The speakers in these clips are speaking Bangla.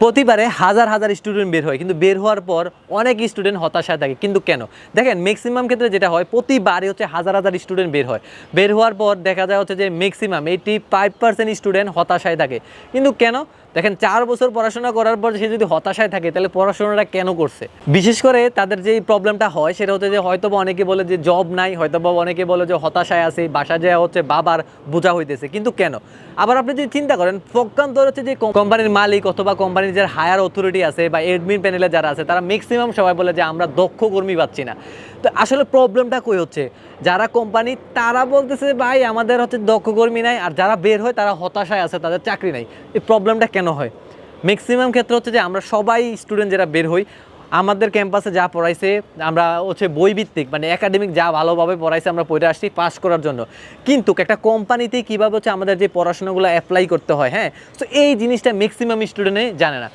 প্রতিবারে হাজার হাজার স্টুডেন্ট বের হয়, কিন্তু বের হওয়ার পর অনেক স্টুডেন্ট হতাশায় থাকে। কিন্তু কেন? দেখেন ম্যাক্সিমাম ক্ষেত্রে যেটা হয়, প্রতিবারই হচ্ছে হাজার হাজার স্টুডেন্ট বের হয়। বের হওয়ার পর দেখা যায় হচ্ছে যে maximum eighty five percent student হতাশায় থাকে। কিন্তু কেন? দেখেন, চার বছর পড়াশোনা করার পর সে যদি হতাশায় থাকে, তাহলে পড়াশোনাটা কেন করছে? বিশেষ করে তাদের যে প্রবলেমটা হয়, সেটা হচ্ছে যে হয়তো বা অনেকে বলে যে জব নাই হয়তো বা অনেকে বলে যে হতাশায় আছে বাসা যায় হচ্ছে, বাবার বোঝা হইতেছে। কিন্তু কেন? আবার আপনি যদি চিন্তা করেন পক্ষান্তর হচ্ছে যে কোম্পানির মালিক অথবা কোম্পানির যারা হায়ার অথরিটি আছে বা এডমিন প্যানেলে যারা আছে, তারা ম্যাক্সিমাম সবাই বলে যে আমরা দক্ষ কর্মী পাচ্ছি না। তো আসলে প্রবলেমটা কই হচ্ছে? যারা কোম্পানি তারা বলতেছে, ভাই, আমাদের হচ্ছে দক্ষ কর্মী নাই। আর যারা বের হয়, তারা হতাশায় আছে, তাদের চাকরি নাই। এই প্রবলেমটা কেন হয়? ম্যাক্সিমাম ক্ষেত্রে হচ্ছে যে আমরা সবাই স্টুডেন্ট যারা বের হই আমাদের ক্যাম্পাসে যা পড়াইছে, আমরা হচ্ছে বই ভিত্তিক মানে একাডেমিক যা ভালোভাবে পড়াইছে আমরা পড়ে আসছি পাস করার জন্য। কিন্তু একটা কোম্পানিতে কীভাবে হচ্ছে আমাদের যে পড়াশোনাগুলো অ্যাপ্লাই করতে হয় হ্যাঁ? তো এই জিনিসটা ম্যাক্সিমাম স্টুডেন্টে জানে না।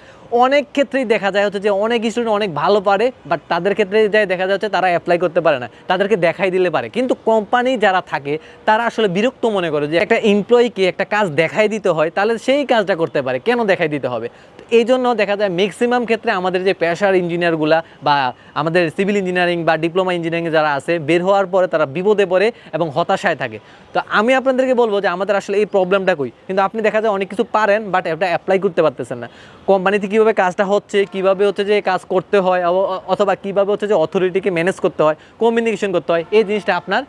অনেক ক্ষেত্রেই দেখা যায় হচ্ছে যে অনেক স্টুডেন্ট অনেক ভালো পারে বাট তাদের ক্ষেত্রে যাই দেখা যাচ্ছে তারা অ্যাপ্লাই করতে পারে না, তাদেরকে দেখাই দিলে পারে। কিন্তু কোম্পানি যারা থাকে, তারা আসলে বিরক্ত মনে করে যে একটা এমপ্লয়িকে একটা কাজ দেখাই দিতে হয়, তাহলে সেই কাজটা করতে পারে, কেন দেখাই দিতে হবে? তো এই জন্য দেখা যায় ম্যাক্সিমাম ক্ষেত্রে আমাদের যে পেশার ইঞ্জিনিয়ারগুলা বা আমাদের সিভিল ইঞ্জিনিয়ারিং বা ডিপ্লোমা ইঞ্জিনিয়ারিং যারা আছে, বের হওয়ার পরে তারা বিপদে পড়ে এবং হতাশায় থাকে। তো আমি আপনাদেরকে বলব যে আমাদের আসলে এই প্রবলেমটা কই? কিন্তু আপনি দেখা যায় অনেক কিছু পারেন বাট এটা অ্যাপ্লাই করতে পারতেছেন না। কোম্পানিতে কীভাবে কাজটা হচ্ছে, কীভাবে হচ্ছে যে কাজ করতে হয় অথবা কীভাবে হচ্ছে যে অথরিটিকে ম্যানেজ করতে হয় কমিউনিকেশন করতে হয়, এই জিনিসটা আপনার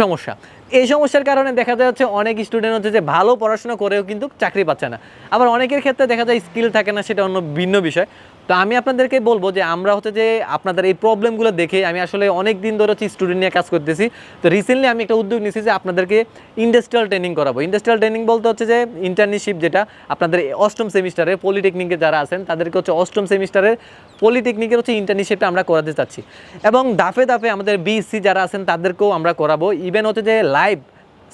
সমস্যা। এই সমস্যার কারণে দেখা যাচ্ছে অনেক স্টুডেন্ট হচ্ছে যে ভালো পড়াশোনা করেও কিন্তু চাকরি পাচ্ছে না। আবার অনেকের ক্ষেত্রে দেখা যায় স্কিল থাকে না, সেটা অন্য ভিন্ন বিষয়। তো আমি আপনাদেরকে বলব যে আমরা হচ্ছে যে আপনাদের এই প্রবলেমগুলো দেখে আমি আসলে অনেক দিন ধরে হচ্ছে স্টুডেন্ট নিয়ে কাজ করতেছি। তো রিসেন্টলি আমি একটা উদ্যোগ নিয়েছি যে আপনাদেরকে ইন্ডাস্ট্রিয়াল ট্রেনিং করাবো। ইন্ডাস্ট্রিয়াল ট্রেনিং বলতে হচ্ছে যে ইন্টার্নশিপ যেটা আপনাদের অষ্টম সেমিস্টারে পলিটেকনিকে যারা আছেন, তাদেরকে হচ্ছে অষ্টম সেমিস্টারের পলিটেকনিকের হচ্ছে ইন্টার্নশিপটা আমরা করাতে চাচ্ছি। এবং দাফে দাফে আমাদের বিএসসি যারা আছেন, তাদেরকেও আমরা করাবো। ইভেন হচ্ছে যে লাইভ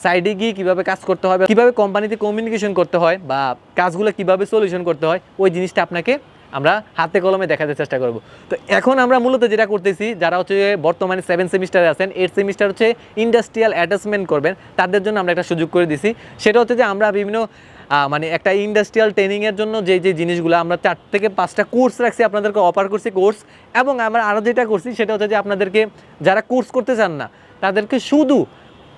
সাইডে গিয়ে কীভাবে কাজ করতে হবে, কীভাবে কোম্পানিতে কমিউনিকেশন করতে হয় বা কাজগুলো কীভাবে সলিউশন করতে হয়, ওই জিনিসটা আপনাকে আমরা হাতে কলমে দেখাতে চেষ্টা করব। তো এখন আমরা মূলত যেটা করতেছি, যারা হচ্ছে বর্তমানে সেভেন সেমিস্টারে আছেন এইট সেমিস্টার হচ্ছে ইন্ডাস্ট্রিয়াল অ্যাটাচমেন্ট করবেন, তাদের জন্য আমরা একটা সুযোগ করে দিছি। সেটা হচ্ছে যে আমরা বিভিন্ন মানে একটা ইন্ডাস্ট্রিয়াল ট্রেনিংয়ের জন্য যে যে জিনিসগুলো আমরা চার থেকে পাঁচটা কোর্স রাখছি, আপনাদেরকে অফার করছি কোর্স এবং আমরা আরও যেটা করছি, সেটা হচ্ছে যে আপনাদেরকে যারা কোর্স করতে চান না, তাদেরকে শুধু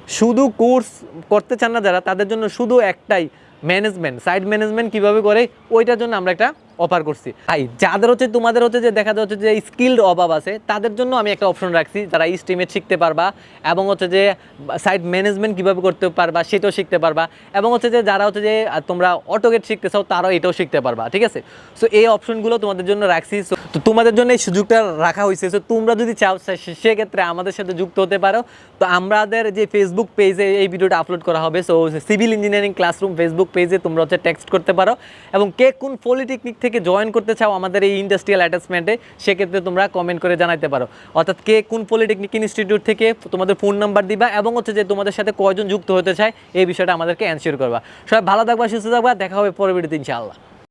শুধু কোর্স করতে চান না যারা, তাদের জন্য শুধু একটাই ম্যানেজমেন্ট সাইড ম্যানেজমেন্ট কীভাবে করে, ওইটার জন্য আমরা একটা অফার করছি। ভাই, যাদের হচ্ছে, তোমাদের হচ্ছে যে দেখা যাচ্ছে যে স্কিল্ড অভাব আছে, তাদের জন্য আমি একটা অপশন রাখছি, যারা স্টিমেট শিখতে পারবা এবং হচ্ছে যে সাইড ম্যানেজমেন্ট কীভাবে করতে পারবা সেটাও শিখতে পারবা এবং হচ্ছে যে যারা হচ্ছে যে তোমরা অটোগেট শিখতে চাও তারাও এটাও শিখতে পারবা, ঠিক আছে? সো এই অপশনগুলো তোমাদের জন্য রাখছি। তো তোমাদের জন্য এই সুযোগটা রাখা হয়েছে। সো তোমরা যদি চাও সেক্ষেত্রে আমাদের সাথে যুক্ত হতে পারো। তো আমাদের যে ফেসবুক পেজে এই ভিডিওটা আপলোড করা হবে। So civil engineering classroom Facebook পেজে তোমরা হচ্ছে টেক্সট করতে পারো এবং কে কোন পলিটেকনিক থেকে জয়েন করতে চাও আমাদের এই ইন্ডাস্ট্রিয়াল অ্যাটাচমেন্টে সেক্ষেত্রে তোমরা কমেন্ট করে জানাতে পারো। অর্থাৎ কে কোন পলিটেকনিক ইনস্টিটিউট থেকে তোমাদের ফোন নাম্বার দিবা এবং হচ্ছে যে তোমাদের সাথে কয়জন যুক্ত হতে চায়, এই বিষয়টা আমাদেরকে অ্যানসিওর করবা। সবাই ভালো থাকবা, সুস্থ থাকবা, দেখা হবে পরবর্তীতে ইনশাআল্লাহ।